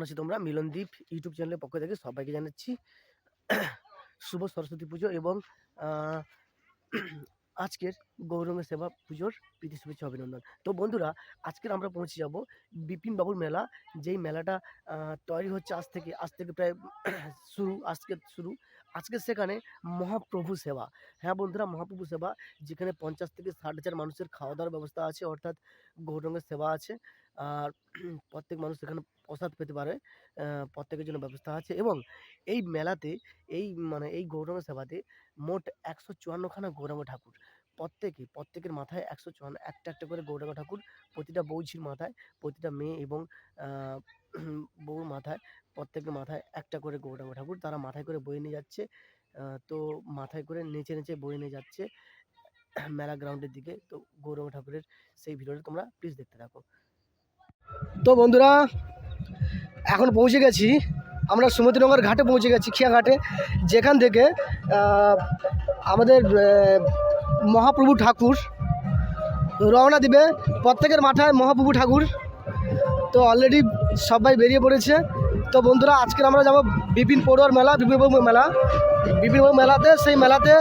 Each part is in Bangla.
কেমন আছো তোমরা? মিলনদীপ ইউটিউব চ্যানেলের পক্ষ থেকে সবাইকে জানাচ্ছি শুভ সরস্বতী পুজো এবং আজকের গৌরঙ্গ সেবা পুজোর প্রীতি শুভেচ্ছা অভিনন্দন। তো বন্ধুরা আজকের আমরা পৌঁছে যাব বিপিন বাবুর মেলা। যেই মেলাটা তৈরি হচ্ছে আজ থেকে আজ থেকে প্রায় শুরু, আজকে শুরু। আজকে সেখানে মহাপ্রভু সেবা। হ্যাঁ বন্ধুরা মহাপ্রভু সেবা, যেখানে পঞ্চাশ থেকে ষাট হাজার মানুষের খাওয়া দাওয়ার ব্যবস্থা আছে, অর্থাৎ গৌরঙ্গের সেবা আছে। আর প্রত্যেক মানুষ সেখানে প্রসাদ পেতে পারে প্রত্যেকের জন্য ব্যবস্থা আছে এবং এই মেলাতে, এই মানে এই গৌরঙ্গ সেবাতে মোট একশো চুয়ান্নখানা গৌরাঙ্গ ঠাকুর। প্রত্যেকে, প্রত্যেকের মাথায় একশো চুয়ান্ন, একটা একটা করে গৌরাঙ্গ ঠাকুর প্রতিটা বৌঝির মাথায়, প্রতিটা মেয়ে এবং বউর মাথায়, প্রত্যেকের মাথায় একটা করে গৌরাঙ্গ ঠাকুর তারা মাথায় করে বয়ে নিয়ে যাচ্ছে তো মাথায় করে নেচে নেচে বয়ে নিয়ে যাচ্ছে, মেলা গ্রাউন্ডের দিকে। তো গৌরাঙ্গ ঠাকুরের সেই ভিডিওটা তোমরা প্লিজ দেখতে থাকো। তো বন্ধুরা এখন পৌঁছে গেছি। আমরা সুমতিনগর ঘাটে পৌঁছে গেছি খিয়া ঘাটে যেখান থেকে আমাদের মহাপ্রভু ঠাকুর রওনা দিবে প্রত্যেকের মাথায় মহাপ্রভু ঠাকুর। তো অলরেডি সবাই বেরিয়ে পড়েছে। তো বন্ধুরা, আজকের আমরা যাব বিপিন পড়ুয়ার মেলা বিপিন মেলা। বিপিন মেলাতে, সেই মেলাতে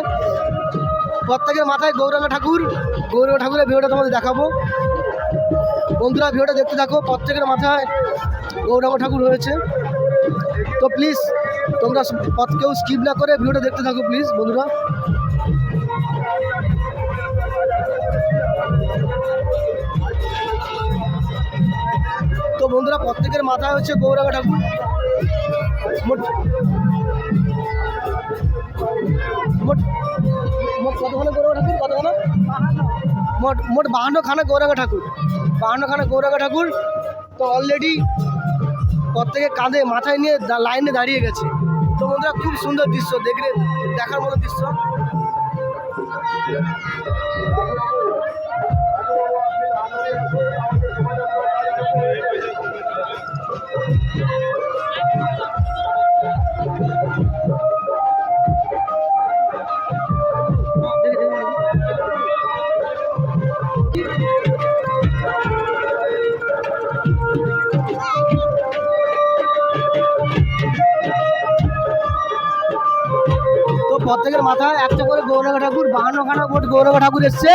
প্রত্যেকের মাথায় গৌরাঙ্গ ঠাকুর। গৌরাঙ্গ ঠাকুরের ভিডিওটা তোমাদের দেখাবো। বন্ধুরা, ভিডিওটা দেখতে থাকো, প্রত্যেকের মাথায় গৌরাঙ্গ ঠাকুর হয়েছে। তো প্লিজ তোমরা পথ কেউ স্কিপ না করে ভিডিওটা দেখতে থাকো প্লিজ বন্ধুরা। তো বন্ধুরা, প্রত্যেকের মাথায় হচ্ছে গৌরাঙ্গ ঠাকুর। মোট মোট মোট কতখানা গৌরাঙ্গ ঠাকুর? মোট মোট বাহান্ন খানা গৌরাঙ্গ ঠাকুর। বাহান্ন খানা গৌরাঙ্গ ঠাকুর। তো অলরেডি প্রত্যেকে কাঁধে, মাথায় নিয়ে লাইনে দাঁড়িয়ে গেছে। তো বন্ধুরা, খুব সুন্দর দৃশ্য, দেখলে দেখার মতো দৃশ্য। তো প্রত্যেকের মাথায় একটা করে গৌরাঙ্গ ঠাকুর বাহান্ন খানা মোট গৌরাঙ্গ ঠাকুর এসছে।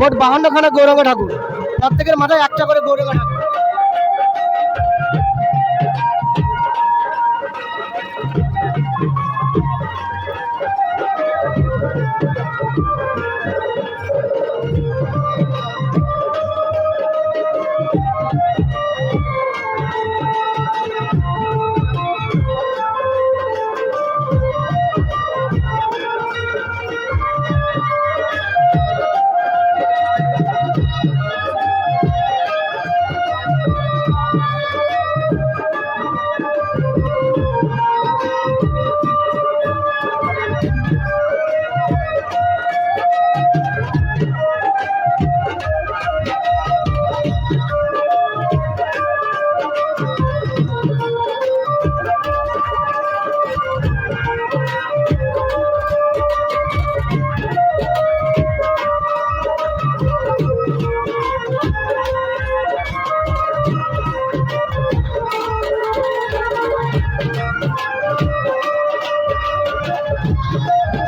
মোট বাহান্ন খানা গৌরাঙ্গ ঠাকুর। প্রত্যেকের মাথায় একটা করে গৌরাঙ্গ ঠাকুর। Woo!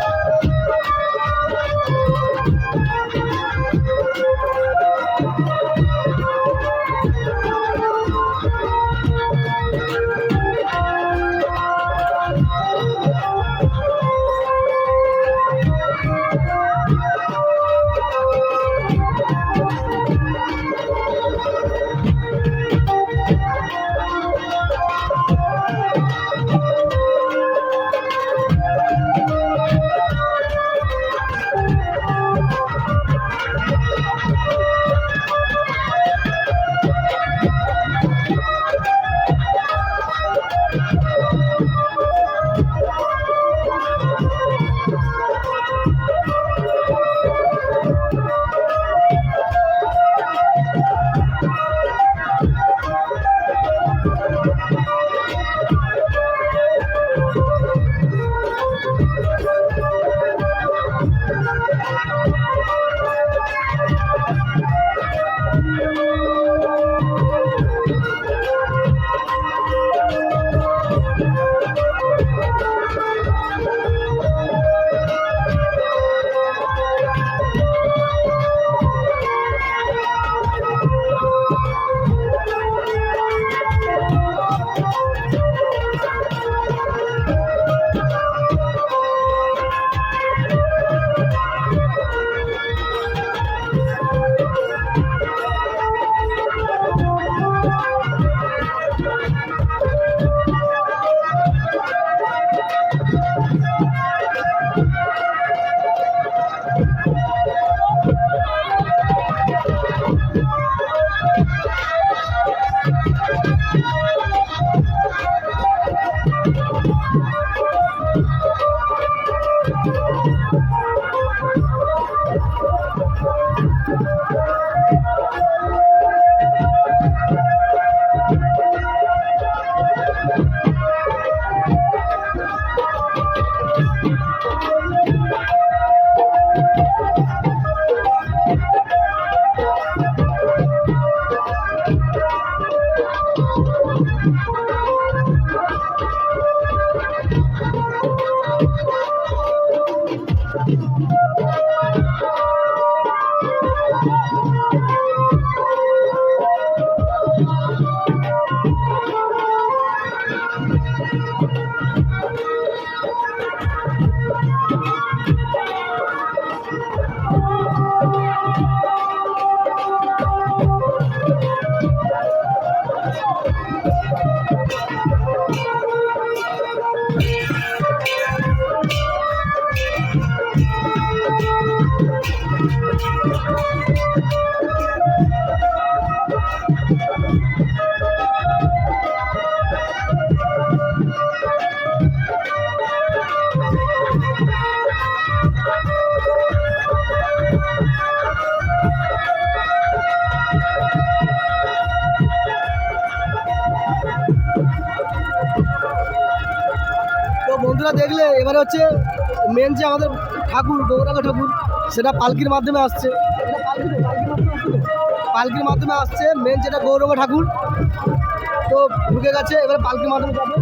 দেখলে এবারে হচ্ছে মেন যে আমাদের ঠাকুর, গৌরাঙ্গ ঠাকুর, সেটা পালকির মাধ্যমে আসছে? পালকির মাধ্যমে আসছে মেন যেটা গৌরাঙ্গ ঠাকুর, তো ঢুকে গেছে, এবারে পালকির মাধ্যমে যাবে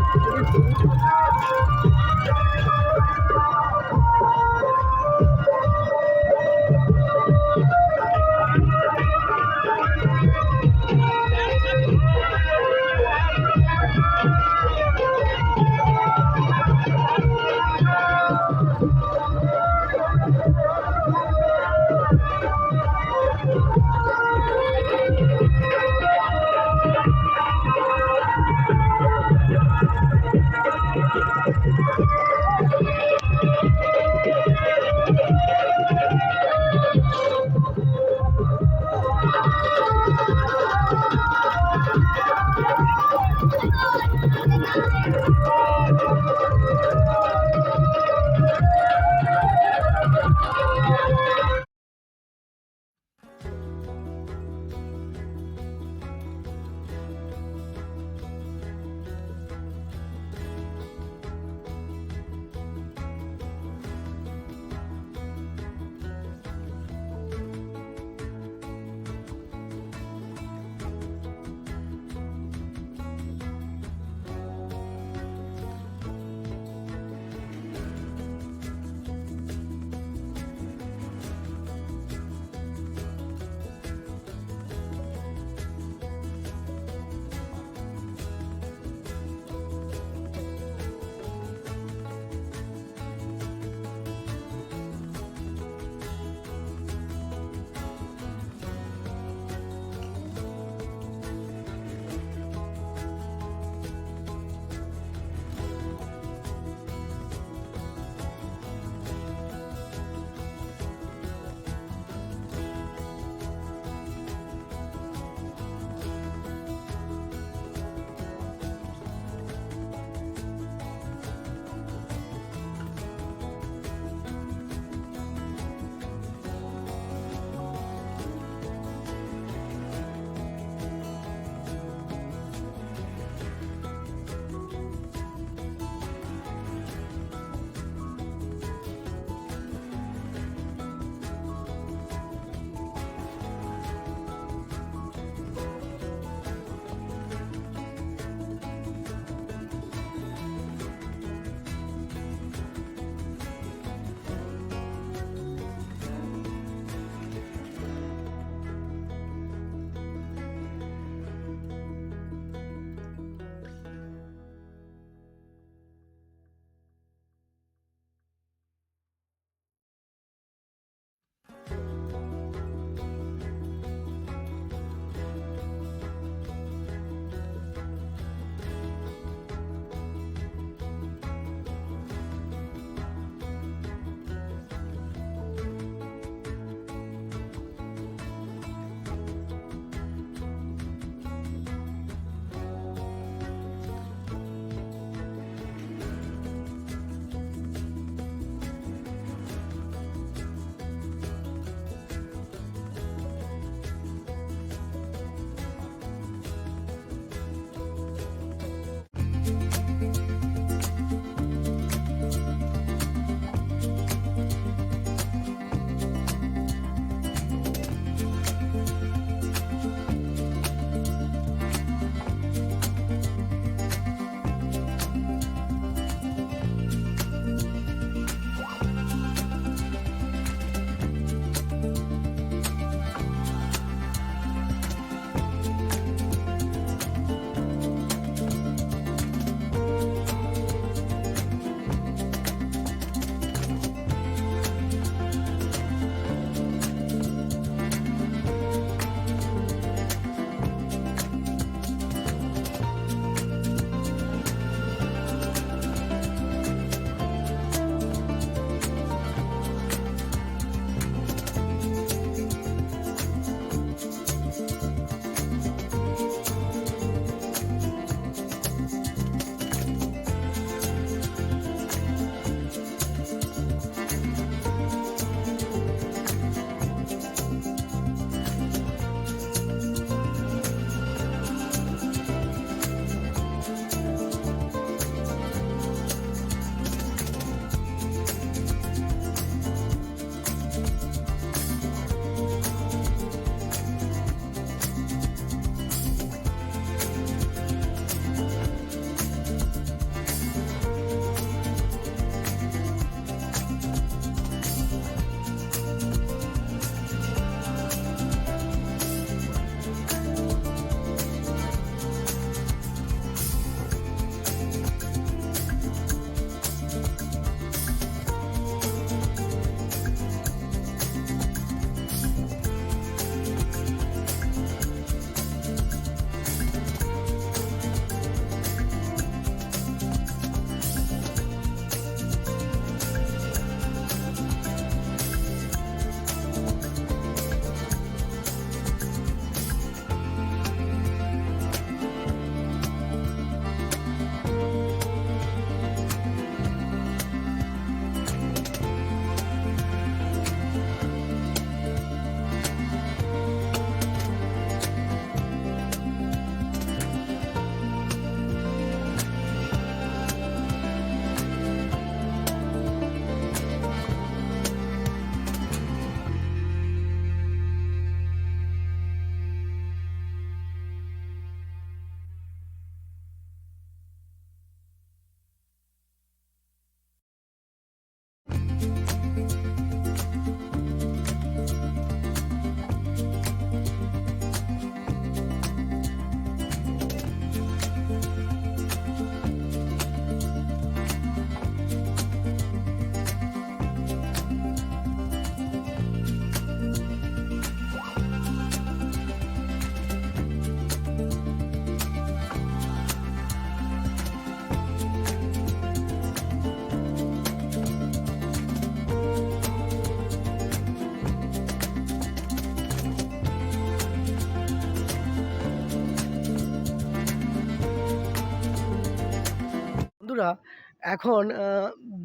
এখন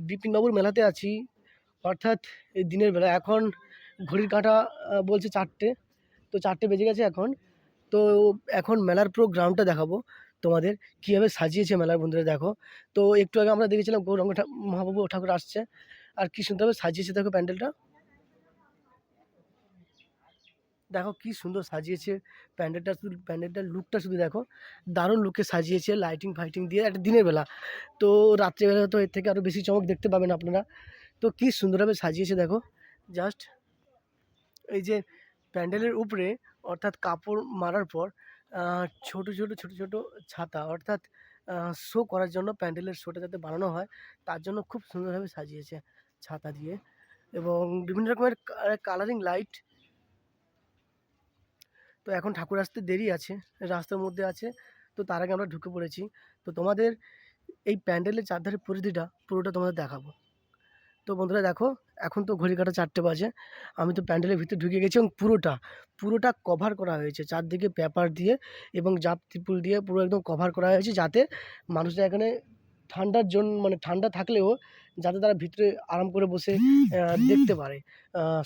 বিপিনবাবুর মেলাতে আছি। অর্থাৎ এই দিনের বেলা। এখন ঘড়ির কাঁটা বলছে চারটে। তো চারটে বেজে গেছে এখন। তো এখন মেলার পুরো গ্রাউন্ডটা দেখাবো তোমাদের। কীভাবে সাজিয়েছে মেলার বন্ধুরা, দেখো। তো একটু আগে আমরা দেখেছিলাম গৌরঙ্গ মহাপ্রভু ঠাকুর আসছে। আর কী সুন্দরভাবে সাজিয়েছে, দেখো প্যান্ডেলটা। দেখো কি সুন্দর সাজিয়েছে। প্যান্ডেলটা শুধু, প্যান্ডেলটার লুকটা শুধু দেখো। দারুণ লুকে সাজিয়েছে লাইটিং ফাইটিং দিয়ে একটা দিনের বেলা। তো রাত্রেবেলা তো এর থেকে আরও বেশি চমক দেখতে পাবেন আপনারা। তো কি সুন্দরভাবে সাজিয়েছে দেখো। জাস্ট এই যে প্যান্ডেলের উপরে অর্থাৎ কাপড় মারার পর ছোট ছোট ছোট ছোট ছাতা অর্থাৎ শো করার জন্য প্যান্ডেলের শোটা যাতে বানানো হয়, তার জন্য খুব সুন্দরভাবে সাজিয়েছে ছাতা দিয়ে। এবং বিভিন্ন রকমের কালারিং লাইট তো এখন ঠাকুর আসতে দেরি আছে, রাস্তার মধ্যে আছে, তো তার আগে আমরা ঢুকে পড়েছি। তো তোমাদের এই প্যান্ডেলের চারধারে পরিধিটা পুরোটা তোমাদের দেখাবো। তো বন্ধুরা দেখো, এখন তো ঘড়ি কাটা চারটে বাজে, আমি তো প্যান্ডেলের ভিতরে ঢুকে গেছি এবং পুরোটা পুরোটা কভার করা হয়েছে। চারদিকে পেপার দিয়ে এবং জাপ ত্রিপুল দিয়ে পুরো একদম কভার করা হয়েছে যাতে মানুষরা এখানে ঠান্ডার জন্য মানে ঠান্ডা থাকলেও যাতে তারা ভিতরে আরাম করে বসে দেখতে পারে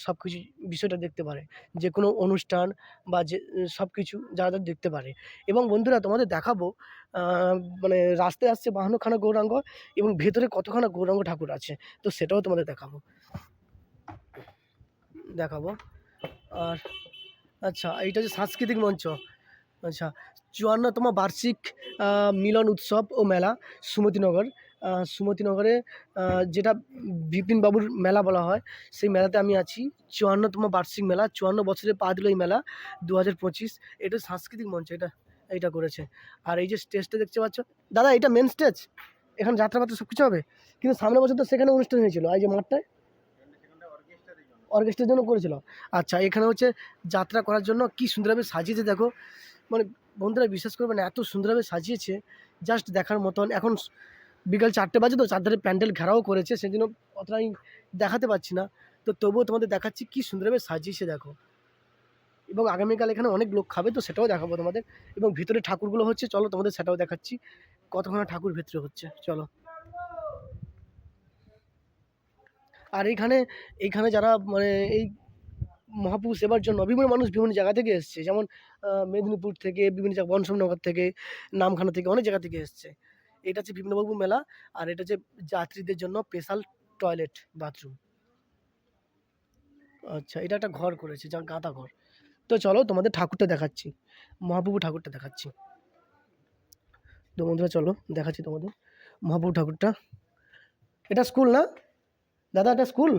সব কিছু বিষয়টা দেখতে পারে। যে কোনো অনুষ্ঠান বা যে সব কিছু যারা যারা দেখতে পারে। এবং বন্ধুরা, তোমাদের দেখাবো মানে রাস্তায় আসছে বাহান্নখানা গৌরাঙ্গ এবং ভেতরে কতখানা গৌরাঙ্গ ঠাকুর আছে। তো সেটাও তোমাদের দেখাবো। দেখাবো। আর আচ্ছা এইটা হচ্ছে সাংস্কৃতিক মঞ্চ। আচ্ছা চুয়ান্নতম বার্ষিক মিলন উৎসব ও মেলা, সুমতিনগর। সুমতিনগরে যেটা বিপিনবাবুর মেলা বলা হয়, সেই মেলাতে আমি আছি। চুয়ান্নতম বার্ষিক মেলা, চুয়ান্ন বছরে পা দিল এই মেলা দু হাজার পঁচিশ। এটা সাংস্কৃতিক মঞ্চ, এটা, এইটা করেছে। আর এই যে স্টেজটা দেখতে পাচ্ছ, দাদা, এটা মেন স্টেজ এখানে যাত্রাপাত্রা সব কিছু হবে? কিন্তু সামনে বছর তো সেখানে অনুষ্ঠান হয়েছিল। এই যে মাঠটায়? অর্কেস্ট্রার জন্য করেছিল। আচ্ছা এখানে হচ্ছে যাত্রা করার জন্য কি সুন্দরভাবে সাজিয়েছে দেখো। মানে বন্ধুরা বিশ্বাস করবেন এত সুন্দরভাবে সাজিয়েছে। জাস্ট দেখার মতন। এখন বিকাল চারটে বাজে তো, চারধারে প্যান্ডেল ঘেরাও করেছে সেই জন্য অতটা আমি দেখাতে পারছি না। তো তবুও তোমাদের দেখাচ্ছি কী সুন্দরভাবে সাজিয়েছে, দেখো। এবং আগামীকাল এখানে অনেক লোক খাবে, তো সেটাও দেখাবো তোমাদের। এবং ভিতরে ঠাকুরগুলো হচ্ছে, চলো তোমাদের সেটাও দেখাচ্ছি। কতখানা ঠাকুর ভেতরে হচ্ছে, চলো। আর এইখানে এইখানে যারা মানে এই মহাপ্রভু সেবার জন্য বিভিন্ন মানুষ বিভিন্ন জায়গা থেকে এসছে। যেমন মেদিনীপুর থেকে, বিভিন্ন জায়গা, বনসমনগর থেকে, নামখানা থেকে, অনেক জায়গা থেকে এসছে। এটা হচ্ছে বিপিনবাবু মেলা আর এটা হচ্ছে যাত্রীদের জন্য স্পেশাল টয়লেট বাথরুম আচ্ছা এটা একটা ঘর করেছে যেমন গাঁদা ঘর। তো চলো তোমাদের ঠাকুরটা দেখাচ্ছি, মহাপ্রভু ঠাকুরটা দেখাচ্ছি। তো বন্ধুরা চলো দেখাচ্ছি তোমাদের মহাপ্রভু ঠাকুরটা। এটা স্কুল না? দাদা, এটা স্কুল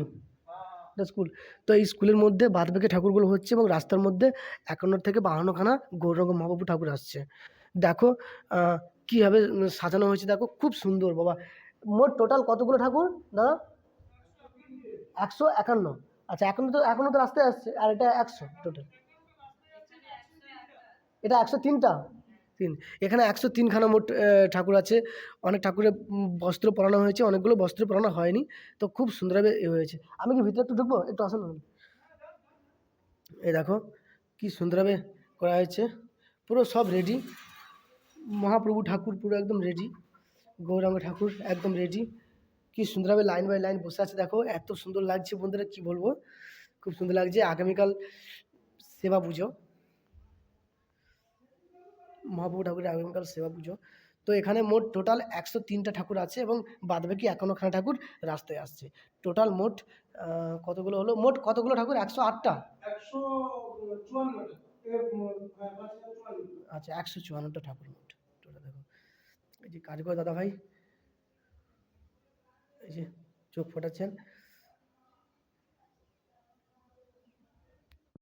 এটা স্কুল তো এই স্কুলের মধ্যে বাদবাকি ঠাকুরগুলো হচ্ছে এবং রাস্তার মধ্যে একান্ন থেকে বাহান্নখানা গৌরঙ্গ মহাপ্রভু ঠাকুর আসছে। দেখো কীভাবে সাজানো হয়েছে দেখো, খুব সুন্দর, বাবা। মোট টোটাল কতগুলো ঠাকুর, দাদা? একশো একান্ন। আচ্ছা একান্ন তো এখনও তো রাস্তায় আসছে, আর এটা একশো টোটাল এটা একশো তিনটা? তিন। এখানে একশো তিনখানা মোট ঠাকুর আছে। অনেক ঠাকুরের বস্ত্র পরানো হয়েছে, অনেকগুলো বস্ত্র পরানো হয়নি, তো খুব সুন্দরভাবে এ হয়েছে। আমি কি ভিতরে একটু ঢুকবো? একটু আসুন না। এই দেখো, কি সুন্দরভাবে করা হয়েছে। পুরো সব রেডি মহাপ্রভু ঠাকুর পুরো একদম রেডি গৌরাঙ্গ ঠাকুর একদম রেডি কি সুন্দরভাবে লাইন বাই লাইন বসে আছে দেখো এত সুন্দর লাগছে বন্ধুরা কি বলব? খুব সুন্দর লাগছে। আগামীকাল সেবা পুজো। মহাপ্রভু ঠাকুরের আগামীকাল সেবা পুজো। তো এখানে মোট টোটাল একশো তিনটা ঠাকুর আছে এবং বাদবাকি একান্নখানা ঠাকুর রাস্তায় আসছে। টোটাল মোট কতগুলো হলো? মোট কতগুলো ঠাকুর? একশো আটটা? আচ্ছা একশো চুয়ান্নটা ঠাকুর এই যে কারিগর দাদা ভাই। এই যে চোখ ফোটাচ্ছেন।